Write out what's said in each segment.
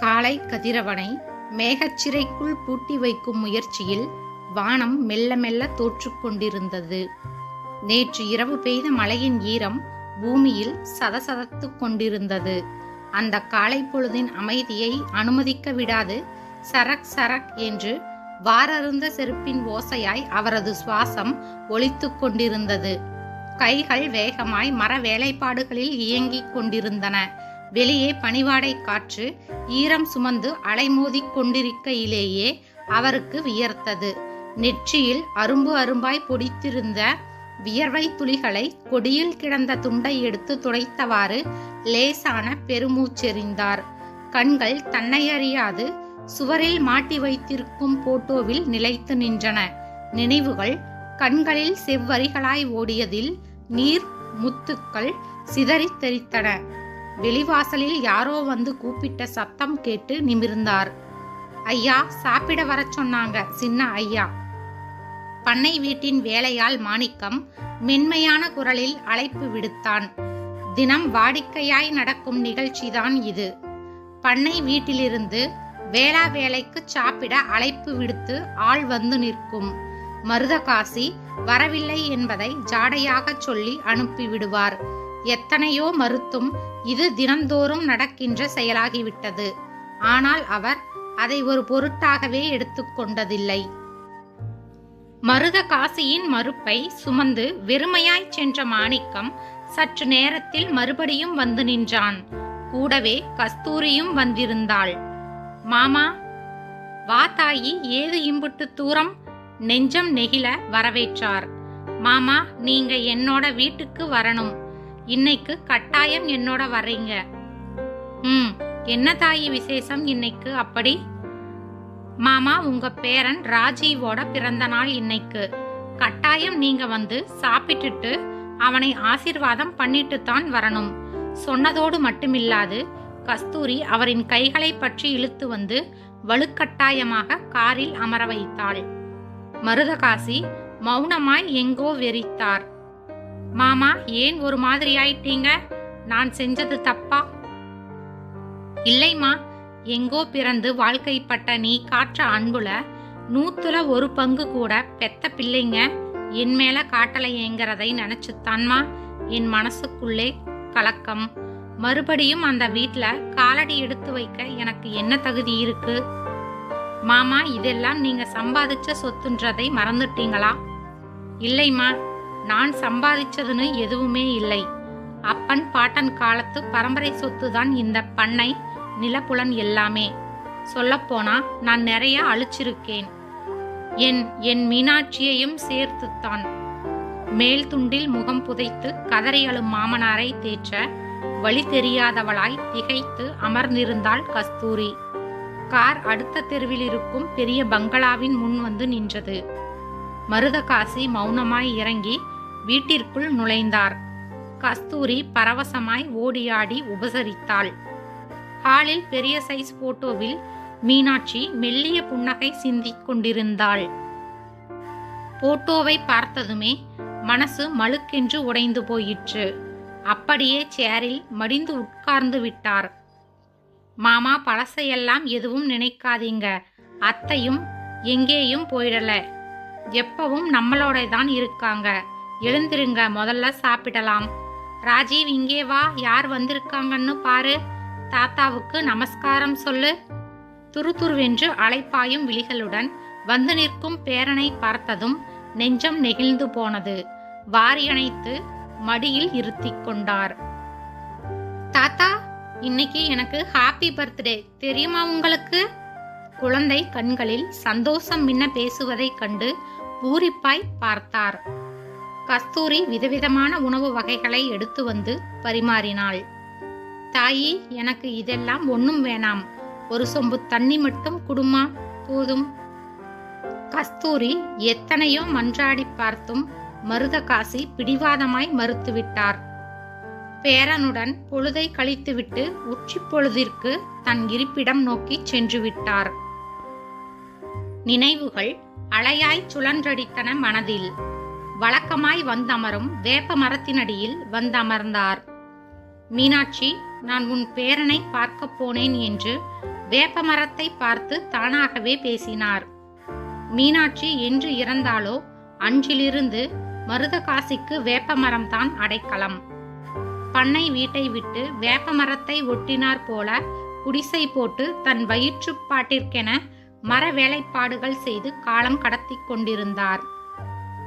காலை கதிரவனை மேகச்சிறைக்குள் பூட்டி வைக்கும் முயற்சியில் வானம் மெல்ல மெல்ல தோற்றுக்கொண்டிருந்தது நேற்று இரவு பெய்த மழையின் ஈரம் பூமியில் சதசதத்துக் கொண்டிருந்தது. அந்த காலை பொழுதின் அமைதியை அனுமதிக்க விடாது சரக் சரக் என்று வாரருந்த செருப்பின் ஓசையாய் அவரது சுவாசம் ஒலித்துக் கொண்டிருந்தது. கைகள் வேகமாய் மர வேலைப்பாடுகளில் இயங்கிக் கொண்டிருந்தன. வெளியே பனிவாடை காற்று ஈரம் சுமந்து அலைமோதி கொண்டிருக்கையிலேயே அவருக்கு வியர்த்தது. நெற்றியில் அரும்பு அரும்பாய் பொடித்திருந்த வியர்வை துளிகளை கொடியில் கிடந்த துண்டை எடுத்து துடைத்தவாறு லேசான பெருமூச்செறிந்தார். கண்கள் தன்னை அறியாது சுவரில் மாட்டி வைத்திருக்கும் போட்டோவில் நிலைத்து நின்றன. நினைவுகள் கண்களில் செவ்வரிகளாய் ஓடியதில் நீர் முத்துக்கள் சிதறித் தெரித்தன வெளிவாசலில் யாரோ வந்து கூப்பிட்ட சத்தம் கேட்டு நிமிர்ந்தார். ஐயா சாப்பிட வரச் சொன்னாங்க சின்ன ஐயா. பண்ணை வீட்டின் வேலையால் மாணிக்கம் மென்மையான குரலில் அழைப்பு விடுத்தான். தினம் வாடிக்கையாய் நடக்கும் நிகழ்ச்சிதான் இது. பண்ணை வீட்டிலிருந்து வேளா வேலைக்கு சாப்பிட அழைப்பு விடுத்து ஆள் வந்து நிற்கும். மருதகாசி வரவில்லை என்பதை ஜாடையாகச் சொல்லி அனுப்பிவிடுவார். எத்தனையோ மறுத்தும் இது தினந்தோறும் நடக்கின்ற செயலாகிவிட்டது. ஆனால் அவர் அதை ஒரு பொருட்டாகவே எடுத்துக்கொண்டதில்லை மருத காசியின் மறுப்பை சுமந்து வெறுமையாய் சென்ற மாணிக்கம் சற்று நேரத்தில் மறுபடியும் வந்து நின்றான். கூடவே கஸ்தூரியும் வந்திருந்தாள். மாமா வா தாயி ஏது இம்புட்டு தூரம்? நெஞ்சம் நெகிழ வரவேற்றார். மாமா நீங்க என்னோட வீட்டுக்கு வரணும். இன்னைக்கு கட்டாயம் என்னோட வர்றீங்க. ம் என்ன தாயி விசேஷம் இன்னைக்கு? அப்படி. மாமா உங்க பேரன் ராஜீவோட பிறந்த நாள் இன்னைக்கு. கட்டாயம் நீங்க வந்து சாப்பிட்டுட்டு அவனை ஆசீர்வாதம் பண்ணிட்டு தான் வரணும். சொன்னதோடு மட்டுமில்லாது கஸ்தூரி அவரின் கைகளை பற்றி இழுத்து வந்து வலுக்கட்டாயமாக காரில் அமர வைத்தாள். மருதகாசி மௌனமாய் எங்கோ வெறித்தார். மாமா ஏன் ஒரு மாதிரி ஆயிட்டீங்க? நான் செஞ்சது தப்பா? இல்லைம்மா எங்கோ பிறந்து வாழ்க்கைப்பட்ட நீ காற்ற அன்புல நூத்துல ஒரு பங்கு கூட பெத்த பிள்ளைங்க என் மேல காட்டலையேங்கிறதை நினைச்சுத்தான்மா என் மனசுக்குள்ளே கலக்கம். மறுபடியும் அந்த வீட்ல காலடி எடுத்து வைக்க எனக்கு என்ன தகுதி இருக்கு? மாமா இதெல்லாம் நீங்க சம்பாதிச்ச சொத்துன்றதை மறந்துட்டீங்களா? இல்லைம்மா நான் சம்பாதிச்சதுன்னு எதுவுமே இல்லை. அப்பன் பாட்டன் காலத்து பரம்பரை சொத்து தான் இந்த பண்ணை நிலப்புலன் எல்லாமே. சொல்லப்போனா நான் நிறைய அழிச்சிருக்கேன். என் என் மீனாட்சியையும் சேர்த்துத்தான். மேல் துண்டில் முகம் புதைத்து கதறி அழும் மாமனாரை தேற்ற வழி தெரியாதவளாய் திகைத்து அமர்ந்திருந்தாள் கஸ்தூரி. கார் அடுத்த தெருவில் இருக்கும் பெரிய பங்களாவின் முன் வந்து நின்றது. மருதகாசி மௌனமாய் இறங்கி வீட்டிற்குள் நுழைந்தார். கஸ்தூரி பரவசமாய் ஓடியாடி உபசரித்தாள். ஹாலில் பெரிய சைஸ் போட்டோவில் மீனாட்சி மெல்லிய புன்னகை சிந்திக் கொண்டிருந்தாள். போட்டோவை பார்த்ததுமே மனசு மழுக்கென்று உடைந்து போயிற்று. அப்படியே சேரில் மடிந்து உட்கார்ந்து விட்டார். மாமா பழசையெல்லாம் எதுவும் நினைக்காதீங்க. அத்தையும் எங்கேயும் போயிடல. எப்பவும் நம்மளோட தான் இருக்காங்க. எழுந்திருங்க முதல்ல சாப்பிடலாம். ராஜீவ் இங்கே வா. யார் வந்திருக்காங்கன்னு பாரு. தாத்தாவுக்கு நமஸ்காரம் சொல்லு. துருதுருவென்று அழைப்பாயும் விழிகளுடன் வந்து நிற்கும் பேரனை பார்த்ததும் நெஞ்சம் நெகிழ்ந்து போனது. வாரியணைத்து மடியில் இருத்திக் கொண்டார். தாத்தா இன்னைக்கு எனக்கு ஹாப்பி பர்த்டே தெரியுமா உங்களுக்கு? குழந்தை கண்களில் சந்தோஷம் மின்ன பேசுவதைக் கண்டு பூரிப்பாய் பார்த்தார். கஸ்தூரி விதவிதமான உணவு வகைகளை எடுத்து வந்து பரிமாறினாள். தாயி எனக்கு இதெல்லாம் ஒன்றும் வேணாம். ஒரு சொம்பு தண்ணி மட்டும் குடுமா? போதும். கஸ்தூரி எத்தனையோ மன்றாடி பார்த்தும் மருதகாசி பிடிவாதமாய் மறுத்துவிட்டார் பேரனுடன் பொழுதை கழித்துவிட்டு உச்சி பொழுதிற்கு தன் இருப்பிடம் நோக்கி சென்று விட்டார். நினைவுகள் அலையாய் சுழன்றடித்தன மனதில். வழக்கமாய் வந்தமரும் வேப்ப மரத்தினடியில் வந்தமர்ந்தார். மீனாட்சி நான் உன் பேரனை பார்க்கப் போனேன் என்று வேப்பமரத்தை பார்த்து தானாகவே பேசினார். மீனாட்சி என்று இறந்தாலோ? அன்றிலிருந்து மருதகாசிக்கு வேப்பமரம்தான் அடைக்கலம். பண்ணை வீட்டை விட்டு வேப்பமரத்தை ஒட்டினார் போல குடிசை போட்டு தன் வயிற்றுப்பாட்டிற்கென மர வேலைப்பாடுகள் செய்து காலம் கடத்தி கொண்டிருந்தார்.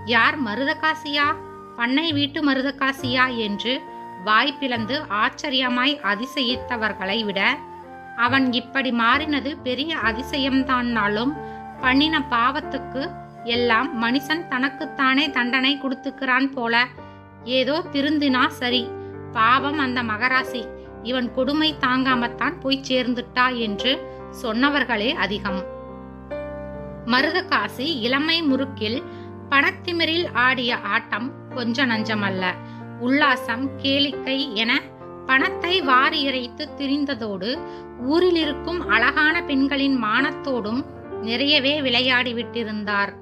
யார் மருதகாசியா? பண்ணை வீட்டு மருதகாசியா? என்று வாய் பிளந்து ஆச்சரியமாய் அதிசயித்தவர்களை விட அவன் இப்படி மாறினது பெரிய அதிசயம்தான்னாலும் பண்ணின பாவத்துக்கு எல்லாம் மனுஷன் தனக்குத்தானே தண்டனை கொடுத்துக்கிறான் போல. ஏதோ திருந்தினா சரி. பாவம் அந்த மகராசி. இவன் கொடுமை தாங்காமத்தான் போய் சேர்ந்துட்டா என்று சொன்னவர்களே அதிகம். மருதகாசி இளமை முறுக்கில் பணத்திமிரில் ஆடிய ஆட்டம் கொஞ்ச நஞ்சமல்ல. உல்லாசம் கேளிக்கை என பணத்தை வாரி இறைத்து திரிந்ததோடு ஊரில் இருக்கும் அழகான பெண்களின் மானத்தோடும் நிறையவே விளையாடி விட்டிருந்தார்.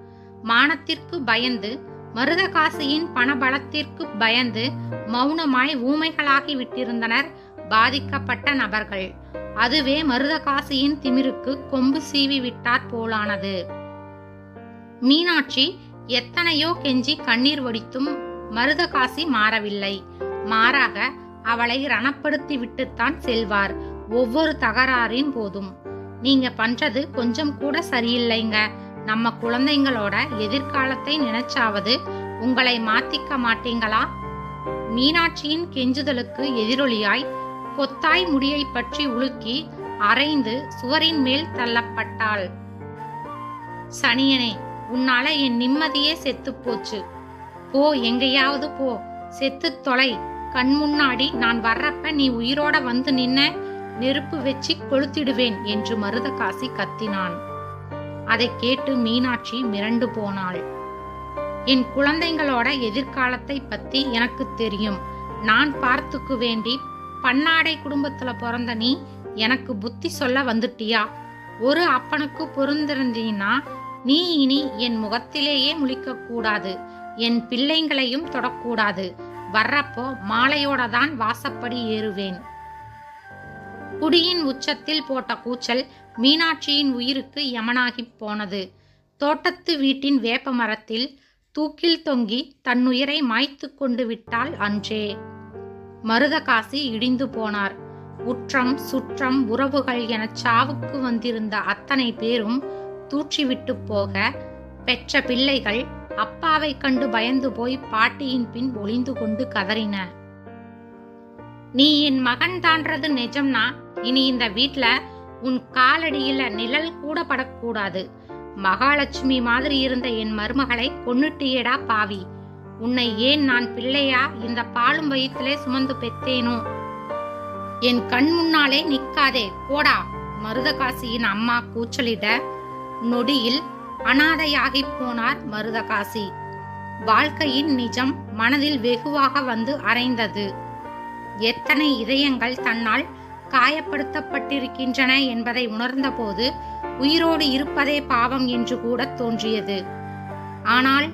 மானத்திற்கு பயந்து மருதகாசியின் பணபலத்திற்கு பயந்து மௌனமாய் ஊமைகளாகி விட்டிருந்தனர் பாதிக்கப்பட்ட நபர்கள். அதுவே மருதகாசியின் திமிருக்கு கொம்பு சீவி விட்டாற் போலானது. மீனாட்சி எத்தனையோ கெஞ்சி கண்ணீர் வடித்தும் மருதகாசி மாறவில்லை. மாறாக அவளை ரணப்படுத்தி விட்டுத்தான் செல்வார் ஒவ்வொரு தகராறின் போதும். நீங்க பண்றது கொஞ்சம் கூட சரியில்லைங்க. நம்ம குழந்தைங்களோட எதிர்காலத்தை நினைச்சாவது உங்களை மாத்திக்க மாட்டீங்களா? மீனாட்சியின் கெஞ்சுதலுக்கு எதிரொலியாய் கொத்தாய் முடியை பற்றி உலுக்கி அரைந்து சுவரின் மேல் தள்ளப்பட்டாள். சனியனே உன்னால என் நிம்மதியே செத்து போச்சு. போ எங்கேயாவது போ. செத்து தொலை. கண் முன்னாடி நான் வர்றப்ப நீ உயிரோட வந்து நின்ன நெருப்பு வச்சு கொளுத்திடுவேன் என்று மருதகாசி கத்தினான். அதை கேட்டு மீனாட்சி மிரண்டு போனாள். என் குழந்தைங்களோட எதிர்காலத்தை பத்தி எனக்கு தெரியும். நான் பார்த்துக்கு வேண்டி பன்னாடை குடும்பத்துல பிறந்த நீ எனக்கு புத்தி சொல்ல வந்துட்டியா? ஒரு அப்பனுக்கு பொருந்திருந்தீன்னா நீ இனி என் முகத்திலேயே முழிக்க கூடாது. என் பிள்ளைங்களையும் தொடக்கூடாது. வர்றப்போ மாலையோட தான் வாசப்படி ஏறுவேன். குடியின் உச்சத்தில் போட்ட கூச்சல் மீனாட்சியின் உயிருக்கு யமனாகிப் போனது. தோட்டத்து வீட்டின் வேப்ப மரத்தில் தூக்கில் தொங்கி தன்னுயிரை மாய்த்து கொண்டு விட்டாள் அன்றே. மருதகாசி இடிந்து போனார். உற்றம் சுற்றம் உறவுகள் எனச் சாவுக்கு வந்திருந்த அத்தனை பேரும் தூற்றிவிட்டு போக பெற்ற பிள்ளைகள் அப்பாவை கண்டு பயந்து போய் பாட்டியின் பின் ஒளிந்து கொண்டு கதறின. நீ என் மகன் தான்றது நிஜம்னா இனி இந்த வீட்ல உன் காலடியில நிழல் கூட படக்கூடாது. மகாலட்சுமி மாதிரி இருந்த என் மருமகளை கொன்னுட்டியடா பாவி. உன்னை ஏன் நான் பிள்ளையா? இந்த பாலும் வயிற்றிலே சுமந்து பெத்தேனோ என் கண் முன்னாலே நிற்காதே. போடா மருதகாசியின் அம்மா கூச்சலிட. நொடியில் அனாதையாகிப் போனார் மருதகாசி. வாழ்க்கையின் நிஜம் மனதில் வெகுவாக வந்து அரைந்தது. எத்தனை இதயங்கள் தன்னால் காயப்படுத்தப்பட்டிருக்கின்றன என்பதை உணர்ந்தபோது உயிரோடு இருப்பதே பாவம் என்று கூட தோன்றியது. ஆனால்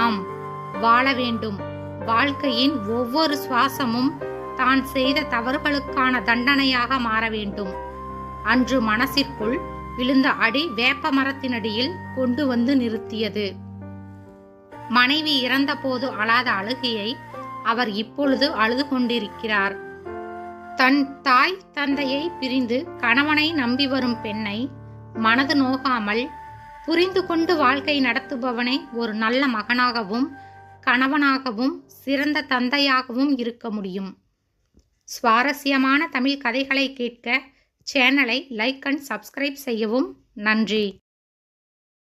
ஆம் வாழ வேண்டும். வாழ்க்கையின் ஒவ்வொரு சுவாசமும் தான் செய்த தவறுகளுக்கான தண்டனையாக மாற வேண்டும். அன்று மனசிற்குள் விழுந்த அடி வேப்ப மரத்தினடியில் கொண்டு வந்து நிறுத்தியது. மனைவி இறந்தபோது அழாத அழுகையை அவர் இப்பொழுது அழுது கொண்டிருக்கிறார். தன் தாய் தந்தையை பிரிந்து கணவனை நம்பி வரும் பெண்ணை மனது நோகாமல் புரிந்து கொண்டு வாழ்க்கை நடத்துபவனை ஒரு நல்ல மகனாகவும் கணவனாகவும் சிறந்த தந்தையாகவும் இருக்க முடியும். சுவாரஸ்யமான தமிழ் கதைகளை கேட்க சேனலை லைக் அண்ட் சப்ஸ்கிரைப் செய்யவும் நன்றி.